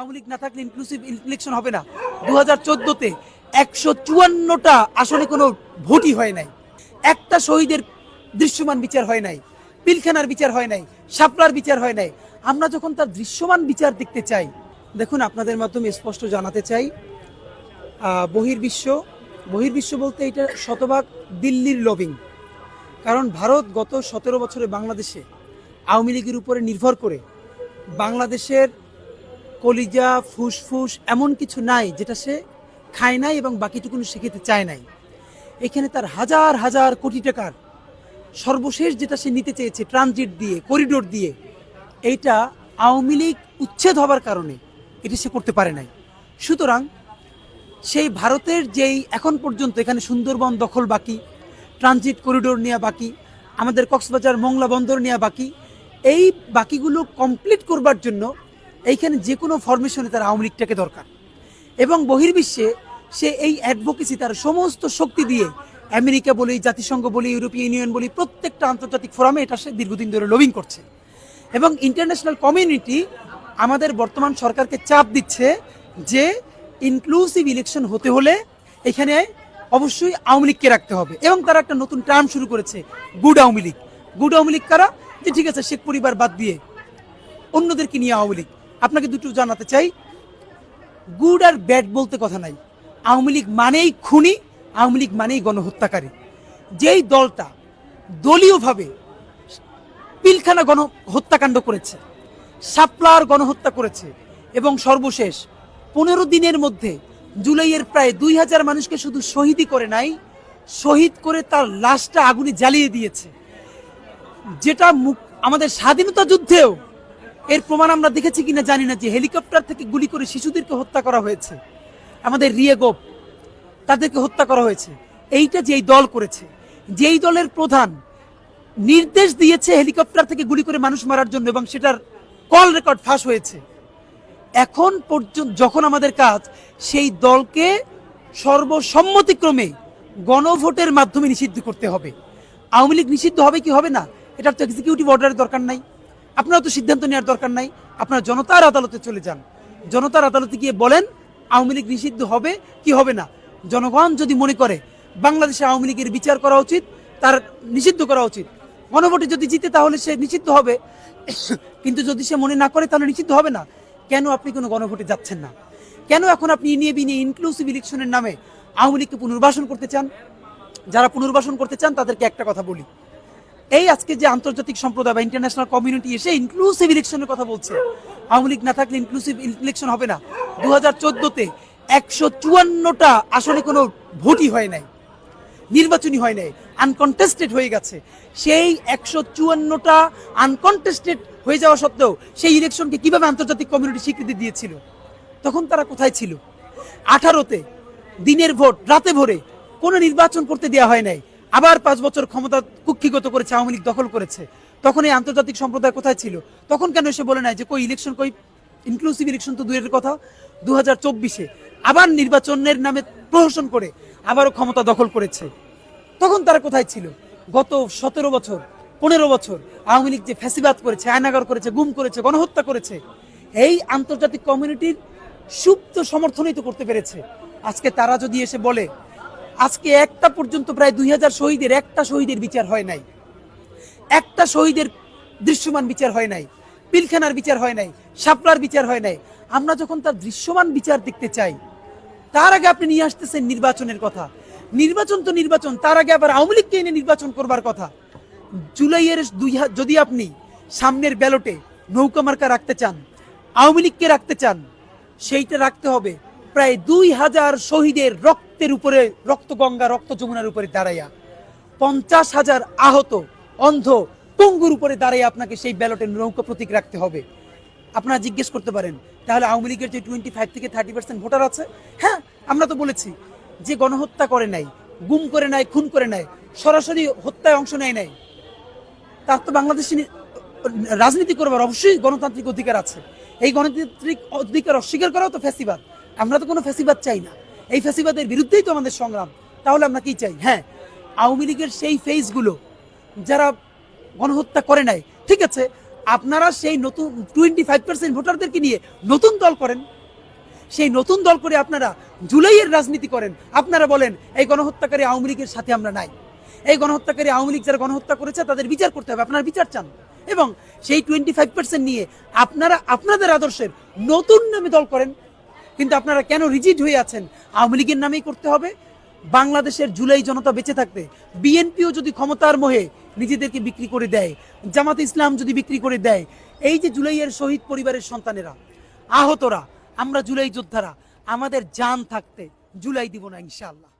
আওয়ামী লীগ না থাকলে inclusive election হবে না। দু হাজার চোদ্দোতে একশো চুয়ান্নটা আসলে কোনো ভোটই হয় নাই। একটা শহীদের দৃশ্যমান বিচার হয় নাই। পিলখানার বিচার হয় নাই। শাপলার বিচার হয় নাই। আমরা যখন তার দৃশ্যমান বিচার দেখতে চাই, দেখুন আপনাদের মাধ্যমে স্পষ্ট জানাতে চাই বহির্বিশ্ব বহির্বিশ্ব বলতে এটা শতভাগ দিল্লির লবিং কারণ ভারত গত সতেরো বছরে বাংলাদেশে আওয়ামী লীগের উপরে নির্ভর করে বাংলাদেশের কলিজা, ফুসফুস এমন কিছু নাই যেটা সে খায় নাই এবং বাকিটুকুন সে খেতে চায় নাই। এখানে তার হাজার হাজার কোটি টাকার সর্বশেষ যেটা সে নিতে চেয়েছে, ট্রানজিট দিয়ে, করিডোর দিয়ে, এইটা আওয়ামী লীগ উচ্ছেদ হবার কারণে এটি সে করতে পারে নাই। সুতরাং সেই ভারতের যেই এখন পর্যন্ত এখানে সুন্দরবন দখল বাকি, ট্রানজিট করিডোর নেওয়া বাকি, আমাদের কক্সবাজার, মংলা বন্দর নেওয়া বাকি, এই বাকিগুলো কমপ্লিট করবার জন্য এইখানে যে কোনো ফরমেশনে তার আওয়ামী লীগটাকে দরকার। এবং বহির্বিশ্বে সে এই অ্যাডভোকেসি তার সমস্ত শক্তি দিয়ে আমেরিকা বলি, জাতিসংঘ বলি, ইউরোপীয় ইউনিয়ন বলি, প্রত্যেকটা আন্তর্জাতিক ফোরামে এটা সে দীর্ঘদিন ধরে লবিং করছে। এবং ইন্টারন্যাশনাল কমিউনিটি আমাদের বর্তমান সরকারকে চাপ দিচ্ছে যে ইনক্লুসিভ ইলেকশন হতে হলে এখানে অবশ্যই আওয়ামী লীগকে রাখতে হবে। এবং তারা একটা নতুন টার্ম শুরু করেছে গুড আওয়ামী লীগ। গুড আওয়ামী লীগ কারা? যে ঠিক আছে, শেখ পরিবার বাদ দিয়ে অন্যদেরকে নিয়ে আওয়ামী লীগ। আপনাকে দুটো জানাতে চাই। গুড আর ব্যাড বলতে কথা নাই। আওয়ামী লীগ মানেই খুনি, আওয়ামী লীগ মানেই গণহত্যাকারী। যেই দলটা দলীয়ভাবে পিলখানা গণ হত্যাকাণ্ড করেছে সাপলার গণহত্যা করেছে এবং সর্বশেষ পনেরো দিনের মধ্যে জুলাইয়ের প্রায় দুই হাজার মানুষকে শুধু শহীদই করে নাই, শহীদ করে তার লাশটা আগুনে জ্বালিয়ে দিয়েছে। যেটা আমাদের স্বাধীনতা যুদ্ধেও এর প্রমাণ আমরা দেখেছি কিনা জানি না যে হেলিকপ্টার থেকে গুলি করে শিশুদেরকে হত্যা করা হয়েছে। আমাদের রিয়েগোপ তাদেরকে হত্যা করা হয়েছে। এইটা যেই দল করেছে, যেই দলের প্রধান নির্দেশ দিয়েছে হেলিকপ্টার থেকে গুলি করে মানুষ মারার জন্য এবং সেটার কল রেকর্ড ফাঁস হয়েছে। এখন পর্যন্ত যখন আমাদের কাজ, সেই দলকে সর্বসম্মতিক্রমে গণভোটের মাধ্যমে নিষিদ্ধ করতে হবে। আওয়ামী লীগ নিষিদ্ধ হবে কি হবে না, এটার তো এক্সিকিউটিভ অর্ডারের দরকার নাই। আপনারা তো সিদ্ধান্ত নেওয়ার দরকার নাই। আপনারা জনতার আদালতে চলে যান। জনতার আদালতে গিয়ে বলেন, আওয়ামী লীগ নিষিদ্ধ হবে কি হবে না? জনগণ যদি মনে করে বাংলাদেশে আওয়ামী লীগের বিচার করা উচিত, তার নিষিদ্ধ করা উচিত। গণভোটে যদি জিতে তাহলে সে নিষিদ্ধ হবে। কিন্তু যদি সে মনে না করে তাহলে নিষিদ্ধ হবে না। কেন আপনি কোনো গণভোটে যাচ্ছেন না? কেন এখন আপনি নিয়ে বিনিয়ে ইনক্লুসিভ ইলেকশনের নামে আওয়ামী লীগকে পুনর্বাসন করতে চান? যারা পুনর্বাসন করতে চান তাদেরকে একটা কথা বলি। এই আজকে যে আন্তর্জাতিক সম্প্রদায় বা ইন্টারন্যাশনাল কমিউনিটি এসে ইনক্লুসিভ ইলেকশনের কথা বলছে, আওয়ামী লীগ না থাকলে ইনক্লুসিভ ইলেকশন হবে না। দু হাজার চোদ্দোতে একশো চুয়ান্নটা আসলে কোনো ভোটই হয় নাই নির্বাচনী হয় নাই আনকনটেস্টেড হয়ে গেছে। সেই একশো চুয়ান্নটা আনকনটেস্টেড হয়ে যাওয়া সত্ত্বেও সেই ইলেকশনকে কীভাবে আন্তর্জাতিক কমিউনিটি স্বীকৃতি দিয়েছিল, তখন তারা কোথায় ছিল? আঠারোতে দিনের ভোট, রাতে ভোরে কোনো নির্বাচন করতে দেওয়া হয় নাই। আবার পাঁচ বছর ক্ষমতা কুক্ষিগত করেছে, আওয়ামী লীগ দখল করেছে। তখন এই আন্তর্জাতিক সম্প্রদায় কোথায় ছিল? তখন কেন এসে বলে নাই যে, কই ইলেকশন কই ইনক্লুসিভ ইলেকশন তো দূরের কথা? দু হাজার চব্বিশে আবার নির্বাচনের নামে প্রহসন করে আবারও ক্ষমতা দখল করেছে। তখন তারা কোথায় ছিল? গত সতেরো বছর, পনেরো বছর আওয়ামী লীগ যে ফ্যাসিবাদ করেছে, আয়নাগর করেছে, গুম করেছে, গণহত্যা করেছে, এই আন্তর্জাতিক কমিউনিটির সুপ্ত সমর্থনই তো করতে পেরেছে। আজকে তারা যদি এসে বলে আজকে একটা পর্যন্ত প্রায় দুই হাজার শহীদের, একটা শহীদের বিচার হয় নাই। একটা শহীদের দৃশ্যমান বিচার হয় নাই, পিলখানার বিচার হয় নাই, শাপলার বিচার হয় নাই। আমরা যখন তার দৃশ্যমান বিচার দেখতে চাই, তার আগে আপনি নিয়ে আসতেছেন নির্বাচনের কথা। নির্বাচন তো নির্বাচন, তার আগে আবার আওয়ামী লীগকে এনে নির্বাচন করবার কথা। জুলাইয়ের দুই যদি আপনি সামনের ব্যালটে নৌকা মার্কা রাখতে চান, আওয়ামী লীগকে রাখতে চান, সেইটা রাখতে হবে। প্রায় দুই হাজার শহীদের রক্তের উপরে রক্ত গঙ্গা রক্ত যমুনার উপরে দাঁড়াইয়া পঞ্চাশ হাজার আহত, অন্ধ পঙ্গুর উপরে দাঁড়িয়ে আপনাকে সেই ব্যালটের নৌকা প্রতীক রাখতে হবে। আপনারা জিজ্ঞেস করতে পারেন, তাহলে আওয়ামী লীগের যে টোয়েন্টি ফাইভ থেকে থার্টি পার্সেন্ট ভোটার আছে? হ্যাঁ আমরা তো বলেছি যে গণহত্যা করে নাই, গুম করে নাই, খুন করে নাই, সরাসরি হত্যায় অংশ নেয় নাই। তার তো বাংলাদেশে রাজনীতি করবার অবশ্যই গণতান্ত্রিক অধিকার আছে। এই গণতান্ত্রিক অধিকার অস্বীকার করাও তো ফ্যাসিবাদ। আমরা তো কোনো ফ্যাসিবাদ চাই না। এই ফ্যাসিবাদের বিরুদ্ধেই তো আমাদের সংগ্রাম। তাহলে আমরা কি চাই? হ্যাঁ আওয়ামী লীগের সেই ফেজগুলো যারা গণহত্যা করে নাই, ঠিক আছে, আপনারা সেই নতুন টোয়েন্টি ফাইভ পার্সেন্ট ভোটারদেরকে নিয়ে নতুন দল করেন। সেই নতুন দল করে আপনারা জুলাইয়ের রাজনীতি করেন। আপনারা বলেন, এই গণহত্যাকারী আওয়ামী লীগের সাথে আমরা নাই। এই গণহত্যাকারী আওয়ামী লীগ যারা গণহত্যা করেছে, তাদের বিচার করতে হবে। আপনারা বিচার চান। এবং সেই টোয়েন্টি ফাইভ পার্সেন্ট নিয়ে আপনারা আপনাদের আদর্শের নতুন নামে দল করেন। কিন্তু আপনারা কেন রিজিড হয়ে আছেন? আওয়ামী লীগের নামেই করতে হবে। বাংলাদেশের জুলাই জনতা বেঁচে থাকতে বিএনপিও যদি ক্ষমতার মোহে নিজেদেরকে বিক্রি করে দেয়, জামাত ইসলাম যদি বিক্রি করে দেয়, এই যে জুলাইয়ের শহীদ পরিবারের সন্তানেরা, আহতরা, আমরা জুলাই যোদ্ধারা, আমাদের জান থাকতে জুলাই দিব না ইনশাআল্লাহ।